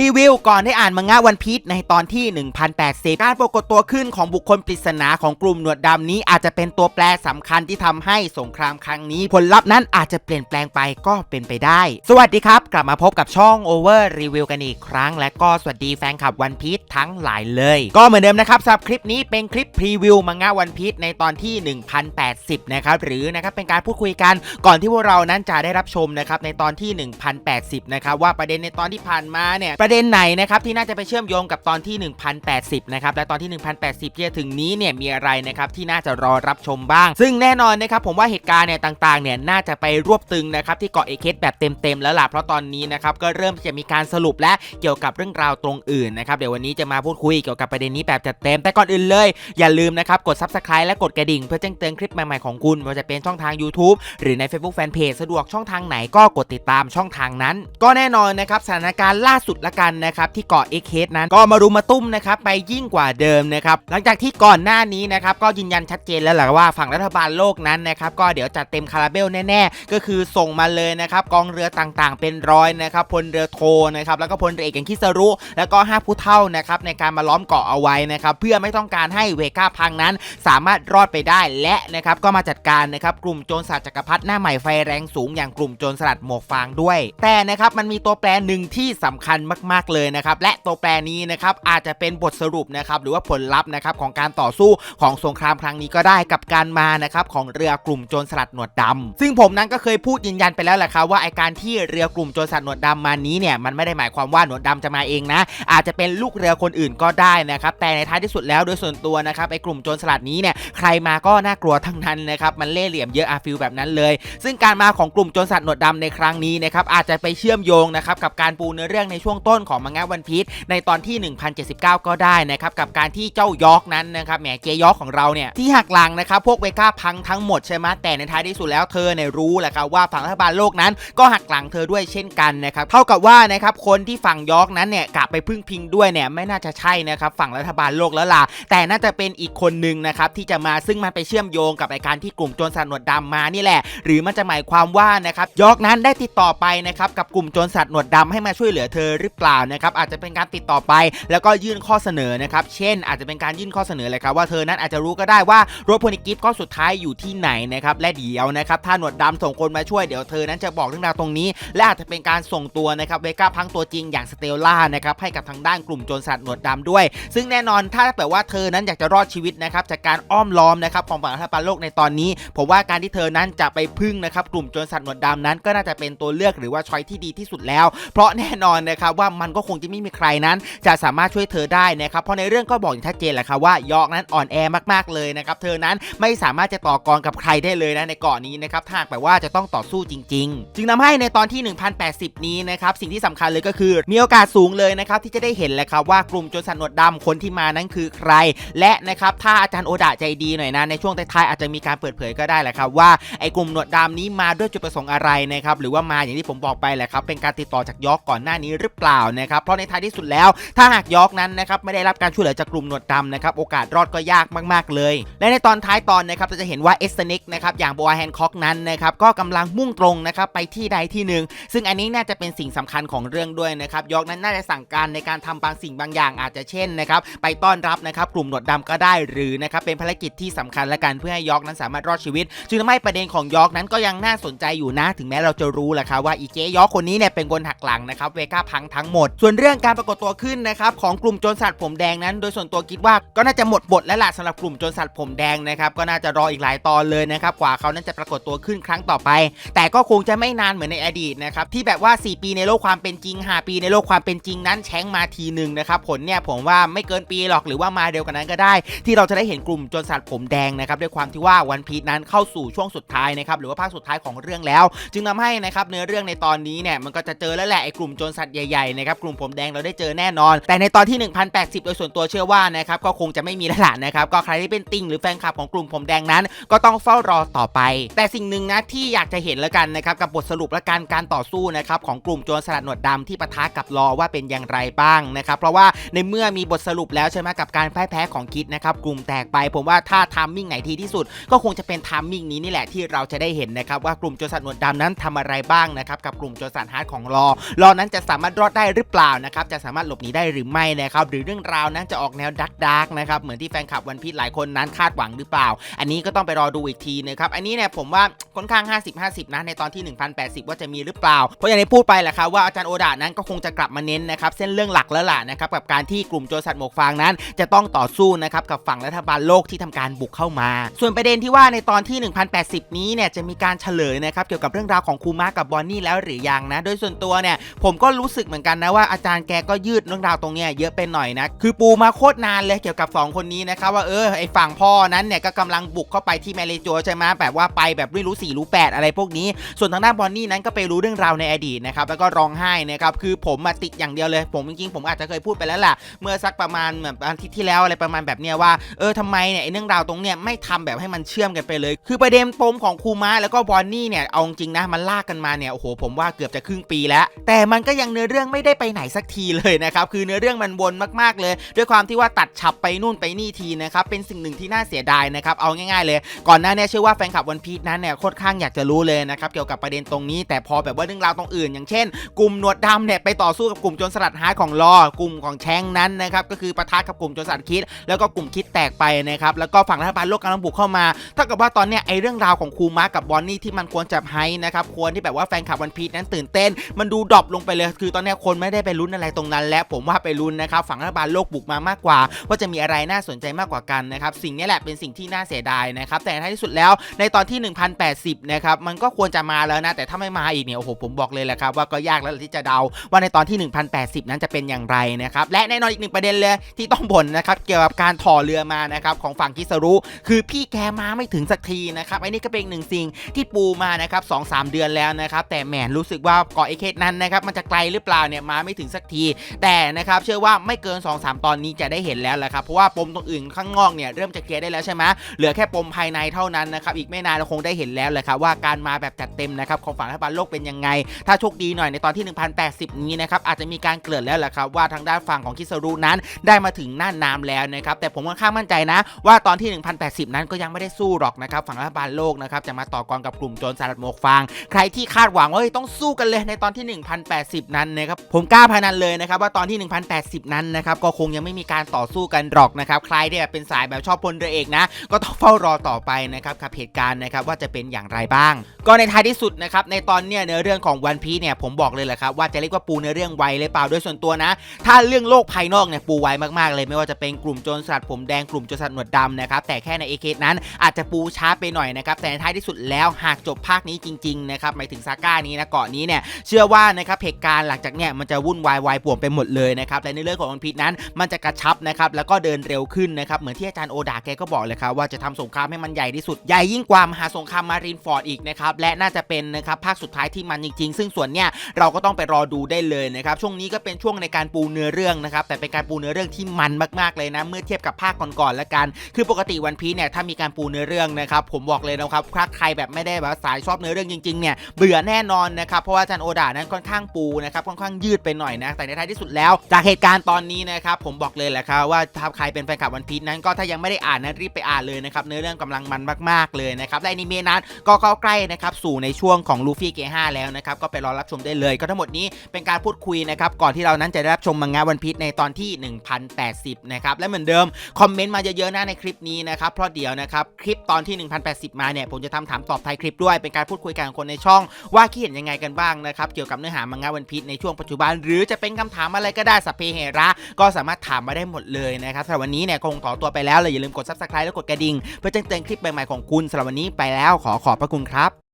รีวิวก่อนได้อ่านมังงะวันพีชในตอนที่ 1080 การปรากฏตัวขึ้นของบุคคลปริศนาของกลุ่มหนวดดำนี้อาจจะเป็นตัวแปรสำคัญที่ทำให้สงครามครั้งนี้ ผลลัพธ์นั้นอาจจะเปลี่ยนแปลงไปก็เป็นไปได้ สวัสดีครับ กลับมาพบกับช่อง Over Review กันอีกครั้ง และก็สวัสดีแฟนคลับวันพีชทั้งหลายเลย ก็เหมือนเดิมนะครับสำหรับคลิปนี้เป็นคลิปพรีวิวมังงะวันพีชในตอนที่ 1080 นะครับหรือนะครับเป็นการพูดคุยกันก่อนที่พวกเรานั้นจะได้รับชมนะครับในตอนที่ 1080 นะครับว่าประเด็นในตอนที่ผ่านมาเนี่ยประเด็นไหนนะครับที่น่าจะไปเชื่อมโยงกับตอนที่ 1080 นะครับและตอนที่ 1080 ที่จะถึงนี้เนี่ยมีอะไรนะครับที่น่าจะรอรับชมบ้าง ซึ่งแน่นอนนะครับผมว่าเหตุการณ์เนี่ยต่างๆเนี่ยน่าจะไปรวบตึงนะครับที่เกาะเอเคสแบบเต็มๆแล้วล่ะเพราะตอนนี้นะครับก็เริ่มจะมีการสรุปและเกี่ยวกับเรื่องราวตรงอื่นนะครับเดี๋ยววันนี้จะมาพูดคุยเกี่ยวกับประเด็นนี้แบบจัดเต็ม แต่ก่อนอื่นเลย อย่าลืมนะครับกด subscribe และกดกระดิ่ง เพื่อแจ้งเตือนคลิปใหม่ๆของคุณไม่ว่าจะเป็นช่องทาง YouTube หรือใน Facebook Fanpage สะดวกช่องทางไหนก็กดติดตามช่องทางนั้น ก็แน่นอนนะครับสถานการณ์ล่าสุดละกันนะครับที่เกาะเอเคสนั้นก็มารุมมาตุ้มนะครับไปยิ่งกว่าเดิมนะครับหลังจากที่ก่อนหน้านี้นะครับก็ยืนยันชัดเจนแล้วแหละว่าฝั่งรัฐบาลโลกนั้นนะครับก็เดี๋ยวจัดเต็มคาราเบลแน่ๆ ก็คือส่งมาเลยนะครับกองเรือต่างๆ เป็นร้อยนะครับพลเรือโทนะครับแล้วก็พลเรือเอกอย่างคิสรุแล้วก็5ผู้เท่านะครับในการมาล้อมเกาะเอาไว้นะครับเพื่อไม่ต้องการให้เวก้าพังนั้น สามารถรอดไปได้และนะครับก็มาจัดการนะครับกลุ่มโจรสลัดจักรพรรดิหน้าใหม่ไฟแรงสูงอย่างกลุ่มโจรสลัดหมวกฟางด้วย แต่นะครับมันมีตัวแปรหนึ่งที่สำคัญมาก ๆเลยนะครับและตัวแปรนี้นะครับอาจจะเป็นบทสรุปนะครับหรือว่าผลลัพธ์นะครับของการต่อสู้ของสงครามครั้งนี้ก็ได้กับการมานะครับของเรือกลุ่มโจรสลัดหนวดดำซึ่งผมนั้นก็เคยพูดยืนยันไปแล้วแหละครับว่าไอการที่เรือกลุ่มโจรสลัดหนวดดำมานี้เนี่ยมันไม่ได้หมายความว่าหนวดดำจะมาเองนะ อาจจะเป็นลูกเรือคนอื่นก็ได้นะครับแต่ในท้ายที่สุดแล้วโดยส่วนตัวนะครับไอกลุ่มโจรสลัดนี้เนี่ยใครมาก็น่ากลัวทั้งนั้นนะครับมันเล่เหลี่ยมเยอะอาฟิลแบบนั้นเลย ซึ่งการมาของกลุ่มโจรสลัดหนวดดำในครั้งนี้นะครับอาจจะไปเชื่อมโยงนะครับกับการปูเนื้อเรื่องในช่วงต้นของมังงะวันพีชในตอนที่ 1079 ก็ได้นะครับกับการที่เจ้ายอกนั้นนะครับแหมเจยอกของเราเนี่ยที่หักหลังนะครับพวกเวก้าพังทั้งหมดใช่ไหมแต่ในท้ายที่สุดแล้วเธอเนี่ยรู้แหละครับว่าฝั่งรัฐบาลโลกนั้นก็หักหลังเธอด้วยเช่นกันนะครับเท่ากับว่านะครับคนที่ฝั่งยอกนั้นเนี่ยกลับไปพึ่งพิงด้วยเนี่ยไม่น่าจะใช่นะครับฝั่งรัฐบาลโลกแล้วล่ะแต่น่าจะเป็นอีกคนหนึ่งนะครับที่จะมาซึ่งมันไปเชื่อมโยงกับไอการที่กลุ่มโจรสลัดหนวดดำมานี่แหละ หรือมันจะหมายความว่านะครับยอกนั้นได้ติดต่อไปนะครับกับกลุ่มโจรสลัดหนวดดำให้มาช่วยเหลือเธอหรือเปล่านะครับอาจจะเป็นการติดต่อไป แล้วก็ยื่นข้อเสนอนะครับเช่น อาจจะเป็นการยื่นข้อเสนอเลยครับว่าเธอนั้นอาจจะรู้ก็ได้ว่ารถพนิกิฟก็สุดท้ายอยู่ที่ไหนนะครับและเดี๋ยวนะครับถ้าหนวดดำส่งคนมาช่วยเดี๋ยวเธอนั้นจะบอกเรื่องราวตรงนี้ และอาจจะเป็นการส่งตัวนะครับเวก้าพังตัวจริงอย่างสเตลล่านะครับให้กับทางด้านกลุ่มโจรสลัดหนวดดำด้วย ซึ่งแน่นอนถ้าแบบว่าเธอนั้นอยากจะรอดชีวิตนะครับจากการอ้อมล้อมนะครับของฝั่งรัฐบาลโลกในตอนนี้ผมว่าการที่เธอนั้นจะไปพึ่งนะครับกลุ่มโจรสลัดหนวดดำนั้นก็น่าจะเป็นตัวเลือกหรือว่าช้อยที่ดีที่สุดแล้ว เพราะแน่นอนนะครับว่ามันก็คงจะไม่มีใครนั้น จะสามารถช่วยเธอได้นะครับเพราะในเรื่องก็บอกอย่างชัดเจนแหละครับว่ายอกนั้นอ่อนแอมากๆเลยนะครับเธอนั้นไม่สามารถจะต่อกรกับใครได้เลยนะในเกาะนี้นะครับถ้าหากแบบว่าจะต้องต่อสู้จริง ๆ จึงทำให้ในตอนที่ 1080 นี้นะครับสิ่งที่สำคัญเลยก็คือ มีโอกาสสูงเลยนะครับที่จะได้เห็นแหละครับว่ากลุ่มโจรสลัดหนวดดำคนที่มานั้นคือใคร และนะครับถ้าอาจารย์โอดะใจดีหน่อยนะในช่วงท้ายๆอาจจะมีการเปิดเผยก็ได้แหละครับว่าไอ้กลุ่มหนวดดำนี้มาด้วยจุดประสงค์อะไรนะครับหรือว่ามาอย่างที่ผมบอกไปแหละครับเป็นการติดต่อจากยอกก่อนหน้านี้หรือเปล่านะครับเพราะในท้ายที่สุดแล้ว ถ้าหากยอกนั้นนะครับไม่ได้รับการช่วยเหลือจากกลุ่มหนวดดำนะครับโอกาสรอดก็ยากมากๆเลย และในตอนท้ายตอนนะครับเราจะเห็นว่าเอสเน็กนะครับอย่างโบอาแฮนคอกนั้นนะครับก็กำลังมุ่งตรงนะครับไปที่ใดที่หนึ่งซึ่งอันนี้น่าจะเป็นสิ่งสำคัญของเรื่องด้วยนะครับยอกนั้นน่าจะสั่งการในการทำบางสิ่งบางอย่างอาจจะเช่นนะครับไปต้อนรับนะครับกลุ่มหนวดดำก็ได้หรือนะครับเป็นภารกิจที่สำคัญและกันเพื่อให้ยอกนั้นสามารถรอดชีวิตจึงทำให้ประเด็นของยอกนั้นก็ยังน่าสนใจอยู่นะ ถึงแม้เราจะรู้แหละครับว่าอีเจยอกคนนี้เนี่ยเป็นคนหักหลังนะครับเวก้าพังทั้งหมด ส่วนเรื่องการปรากฏตัวขึ้นนะครับของกลุ่มโจรสลัดผมแดงนั้น โดยส่วนตัวคิดว่าก็น่าจะหมดบทแล้วล่ะสำหรับกลุ่มโจรสลัดผมแดงนะครับก็น่าจะรออีกหลายตอนเลยนะครับกว่าเขานั้นจะปรากฏตัวขึ้นครั้งต่อไป แต่ก็คงจะไม่นานเหมือนในอดีตนะครับที่แบบว่า 4 ปีในโลกความเป็นจริง5ปีในโลกความเป็นจริงนั้นแช้งมาทีหนึ่งนะครับผลเนี่ยผมว่าไม่เกินปีหรอกหรือว่ามาเดียวกันนั้นก็ได้ ที่เราจะได้เห็นกลุ่มโจรสลัดผมแดงนะครับด้วยความที่ว่าวันพีชนั้นเข้าสู่ช่วงสุดท้ายนะครับหรือว่าภาคสุดท้ายของเรื่องแล้ว จึงทำให้นะครับเนื้อเรื่องในตอนนี้เนี่ยมันก็จะเจอแล้วแหละไอ้กลุ่มโจรสัตว์ใหญ่ๆนะครับกลุ่มผมแดงเราได้เจอแน่นอน แต่ในตอนที่ 1080 โดยส่วนตัวเชื่อว่านะครับก็คงจะไม่มีแล้วล่ะนะครับก็ใครที่เป็นติ่งหรือแฟนคลับของกลุ่มผมแดงนั้น ก็ต้องเฝ้ารอต่อไป แต่สิ่งหนึ่งนะที่อยากจะเห็นแล้วกันนะครับกับบทสรุปและการการต่อสู้นะครับของกลุ่มโจรสลัดหนวดดำที่ปะทะกับรอว่าเป็นอย่างไรบ้างนะครับเพราะว่าในเมื่อมีบทสรุปแล้วใช่ไหมกับการพ่ายแพ้ของคิดนะครับกลุ่มแตกไป ผมว่าถ้าทามมิ่งไหนทีที่สุด ก็คงจะเป็นทามมิ่งนี้นี่แหละที่เราจะได้เห็นนะครับว่ากลุ่มโจรสลัดหนวดดำนั้นทำอะไรบ้างนะครับกับกลุ่มโจรสลัดฮาร์ดของรอรอนั้นจะสามารถรอดได้หรือเปล่านะครับจะสามารถหลบหนีได้หรือไม่นะครับหรือเรื่องราวนั้นจะออกแนวดักดักนะครับเหมือนที่แฟนคลับวันพีชหลายคนนั้นคาดหวังหรือเปล่า อันนี้ก็ต้องไปรอดูอีกทีนะครับอันนี้เนี่ยผมว่าค่อนข้าง 50-50 นะในตอนที่ 1080 ว่าจะมีหรือเปล่า เพราะอย่างที่พูดไปแหละครับว่าอาจารย์โอดานั้นก็คงจะกลับมาเน้นนะครับเส้นเรื่องหลักแล้วล่ะนะครับกับการที่กลุ่มโจรสัตว์หมวกฟางนั้น จะต้องต่อสู้นะครับกับฝั่งรัฐบาลโลกที่ทำการบุกเข้ามา ส่วนประเด็นที่ว่าในตอนที่ 1080 นี้เนี่ยจะมีการเฉลยนะครับเกี่ยวกับเรื่องราวของคูมากับบอนนี่แล้วหรือยังนะ โดยส่วนตัวเนี่ยผมก็รู้สึกเหมือนกันนะว่าอาจารย์แกก็ยืดเรื่องราวตรงเนี้ยเยอะไปหน่อยนะคือปูมาโคตรนานเลยเกี่ยวกับ 2 คนนี้นะครับว่าเออไอฝั่งพ่อนั้นเนี่ยก็กำลังบุกเข้าไปที่แมเลโจใช่ไหมแบบว่าไปแบบไม่รู้สี่รู้แปดอะไรพวกนี้ ส่วนทางด้านบอนนี่นั้นก็ไปรู้เรื่องราวในอดีตนะครับแล้วก็ร้องไห้นะครับคือผมมาติดอย่างเดียวเลย ผมจริงๆผมอาจจะเคยพูดไปแล้วแหละเมื่อสักประมาณแบบอาทิตย์ที่แล้วอะไรประมาณแบบเนี้ยว่าเออทำไมเนี่ยไอเรื่องราวตรงเนี้ยไม่ทำแบบให้มันเชื่อมกันไปเลย คือประเด็นปมของคูมะแล้วก็บอนนี่เนี่ยเอาจริงนะมันลากกันมาเนี่ยโอ้โหผมว่าเกือบจะครึ่งปีแล้ว แต่มันก็ยังเนื้อเรื่องไม่ได้ไปไหนสักทีเลยนะครับ คือเนื้อเรื่องมันวนมากๆเลย ด้วยความที่ว่าตัดฉับไปนู่นไปนี่ทีนะครับ เป็นสิ่งหนึ่งที่น่าเสียดายนะครับ เอาง่ายๆเลย ก่อนหน้าเนี้เชื่อว่าแฟนคลับวันพีชนั้นเนี่ยโคตรข้างอยากจะรู้เลยนะครับเกี่ยวกับประเด็นตรงนี้ แต่พอแบบว่าเรื่องราวตรงอื่น อย่างเช่น กลุ่มหนวดดำเนี่ยไปต่อสู้กับกลุ่มโจรสลัดฮาร์ของลอกลุ่มของแชงนั้นนะครับก็คือปะทะกับกลุ่มโจรสลัดคิด แล้วก็กลุ่มคิดแตกไปนะครับแล้วก็ฝั่งรัฐบาลโลกกำลังบุกเข้ามาเท่ากับว่าตอนเนี้ยไอเรื่องราวของคูมากับบอนนี่ที่มันควรจะไฮนะครับควรที่แบบว่าแฟนคลับวันพีชนั้นตื่นเต้น มันดูดรอปลงไปเลยคือตอนเนี้ยคนไม่ได้ไปลุ้นอะไรตรงนั้น และผมว่าไปลุ้นนะครับฝั่งรัฐบาลโลกบุกมามากกว่า ว่าจะมีอะไรน่าสนใจมากกว่ากันนะครับสิ่งนี้แหละเป็นสิ่งที่น่าเสียดายนะครับแต่ในท้ายที่สุดแล้วในตอนที่ 1080นะครับมันก็ควรจะมาแล้วนะแต่ถ้าไม่มาอีกเนี่ยโอ้โหผมบอกเลยแหละครับว่าก็ยากแล้วที่จะเดาว่าในตอนที่ 1080 นั้นจะเป็นอย่างไรนะครับและแน่นอนอีกหนึ่งประเด็นเลยที่ต้องบ่นนะครับเกี่ยวกับการถ่อเรือมานะครับของฝั่งคิสรุ คือพี่แกมาไม่ถึงสักทีนะครับไอ้นี่ก็เป็นหนึ่งสิ่งที่ปูมานะครับสองสามเดือนแล้วนะครับแต่แหมรู้สึกว่าเกาะไอเคสนั้นนะครับมันจะไกลหรือเปล่าเนี่ยมาไม่ถึงสักที แต่นะครับเชื่อว่าไม่เกิน 2-3 ตอนนี้จะได้เห็นแล้วแหละครับเพราะว่าปมตรงอื่นข้างนอกเนี่ยเริ่มจะเคลียร์ได้แล้วใช่ไหมเหลือแค่ปมภายในเท่านั้นนะครับอีกไม่นานเราคงได้เห็นแล้วแหละครับว่าการมาแบบจัดเต็มนะครับของฝั่งรัฐบาลโลกเป็นยังไง ถ้าโชคดีหน่อยในตอนที่ 1080 นี้นะครับอาจจะมีการเกลื่อนแล้วแหละครับว่าทางด้านฝั่งของคิสรุนั้นได้มาถึงน่านน้ำแล้วนะครับแต่ผมค่อนข้างมั่นใจนะ ว่าตอนที่ 1080 นั้นก็ยังไม่ได้สู้หรอกนะครับฝั่งรัฐบาลโลกนะครับจะมาต่อกรกับกลุ่มโจรสลัดหมวกฟาง ใครที่คาดหวังว่าต้องสู้กันเลยในตอนที่ 1080 นั้นนะครับผมกล้าพนันเลยนะครับว่าตอนที่ 1080 นั้นนะครับก็คงยังไม่มีการต่อสู้กันหรอกนะครับใครที่แบบเป็นสายแบบชอบพลเรือเอกนะ ก็ต้องเฝ้ารอต่อไปนะครับกับเหตุการณ์นะครับว่าจะเป็นอย่างไรบ้าง ก็ในท้ายที่สุดนะครับในตอนเนี้ยเนื้อเรื่องของวันพีเนี่ยผมบอกเลยแหละครับว่าจะเรียกว่าปูเนื้อเรื่องไวเลยเปล่าโดยส่วนตัวนะ ถ้าเรื่องโลกภายนอกเนี่ยปูไวมากๆเลย ไม่ว่าจะเป็นกลุ่มโจรสลัดผมแดงกลุ่มโจรสลัดหนวดดำนะครับแต่แค่ในเอเคนั้นอาจจะปูช้าไปหน่อยนะครับแต่ในท้ายที่สุดแล้วหากจบภาคนี้จริงๆนะครับหมายถึงซาก้านี้นะเกาะนี้เนี่ยเชื่อว่านะครับเหตุการณ์หลังจากเนี่ยมันจะวุ่นวายวายป่วงไปหมดเลยนะครับแต่ในเรื่องของวันพีชนั้นมันจะกระชับนะครับแล้วก็เดินเร็วขึ้นนะครับเหมือนที่อาจารย์โอดาแกก็บอกเลยครับว่าจะทำสงครามให้มันใหญ่ที่สุดใหญ่ยิ่งกว่ามหาสงครามมารีนฟอร์ดอีกนะครับและน่าจะเป็นนะครับภาคสุดท้ายที่มันจริงๆ ซึ่งส่วนเนี้ยเราก็ต้องไปรอดูได้เลยนะครับช่วงนี้ก็เป็นช่วงในการปูเนื้อเรื่องนะครับแต่เป็นการปูเนื้อเรื่องที่มันมากๆเลยนะเมื่อเทียบกับภาคก่อนๆละกัน คือปกติวันพีเนี่ยถ้ามีการปูเนื้อเรื่องนะครับผมบอกเลยนะครับถ้าใครแบบไม่ได้แบบสายชอบเนื้อเรื่องจริงๆเนี่ยเบื่อแน่นอนนะครับเพราะว่าอาจารย์โอดานั้นค่อนข้างปูนะครับค่อนข้างยดไปหน่อยนะ แต่ในท้ายที่สุดแล้ว จากเหตุการณ์ตอนนี้นะครับผมบอกเลยแหละครับว่าถ้าใครเป็นแฟนคลับวันพีชนั้นก็ถ้ายังไม่ได้อ่านนะรีบไปอ่านเลยนะครับเนื้อเรื่องกำลังมันมากๆเลยนะครับและอนิเมะนั้นก็เข้าใกล้นะครับสู่ในช่วงของลูฟี่เก5แล้วนะครับก็ไปรอรับชมได้เลย ก็ทั้งหมดนี้เป็นการพูดคุยนะครับก่อนที่เรานั้นจะได้รับชมมังงะวันพีในตอนที่ 1080นะครับและเหมือนเดิมคอมเมนต์มาเยอะๆนะในคลิปนี้นะครับเพราะเดี๋ยวนะครับคลิปตอนที่ 1080 มาเนี่ยผมจะทำถามตอบท้ายคลิปด้วยเป็นการพูดคุยกันกับคนในช่อง ว่าคิดเห็นยังไงกันบ้างนะครับเกี่ยวกับเนื้อหามังงะวันพีในช่วงปัจจุบัน หรือจะเป็นคำถามอะไรก็ได้สัพเพเหระก็สามารถถามมาได้หมดเลยนะครับสำหรับวันนี้เนี่ยคงขอตัวไปแล้วเลยอย่าลืมกด subscribe และกดกระดิ่งเพื่อแจ้งเตือนคลิปใหม่ๆของคุณสำหรับวันนี้ไปแล้วขอขอบพระคุณครับ